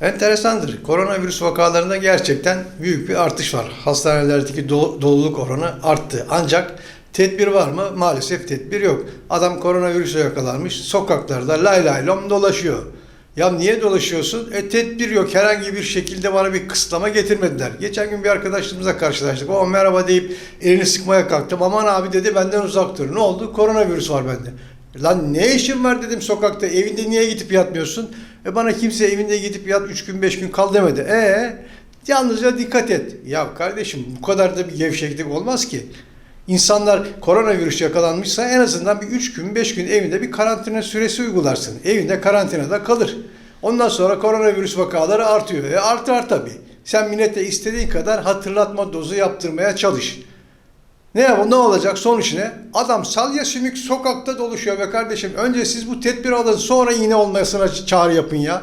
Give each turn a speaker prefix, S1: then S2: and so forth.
S1: Enteresandır. Koronavirüs vakalarında gerçekten büyük bir artış var. Hastanelerdeki do- doluluk oranı arttı. Ancak tedbir var mı? Maalesef tedbir yok. Adam koronavirüse yakalanmış. Sokaklarda lay lay lom dolaşıyor. Ya niye dolaşıyorsun? E tedbir yok. Herhangi bir şekilde bana bir kısıtlama getirmediler. Geçen gün bir arkadaşımızla karşılaştık. O merhaba deyip elini sıkmaya kalktım. Aman abi dedi benden uzak dur. Ne oldu? Koronavirüs var bende. Lan ne işin var dedim sokakta. Evinde niye gidip yatmıyorsun? E bana kimse evinde gidip yat 3 gün 5 gün kal demedi. E yalnızca dikkat et. Ya kardeşim bu kadar da bir gevşeklik olmaz ki. İnsanlar koronavirüs yakalanmışsa en azından bir 3 gün 5 gün evinde bir karantina süresi uygularsın. Evinde karantinada kalır. Ondan sonra koronavirüs vakaları artıyor. E artar tabii. Sen millete istediğin kadar hatırlatma dozu yaptırmaya çalış. Ne yap- ne olacak sonuç ne? Adam salya sümük sokakta doluşuyor be kardeşim. Önce siz bu tedbir alın sonra iğne olmasına çağrı yapın ya.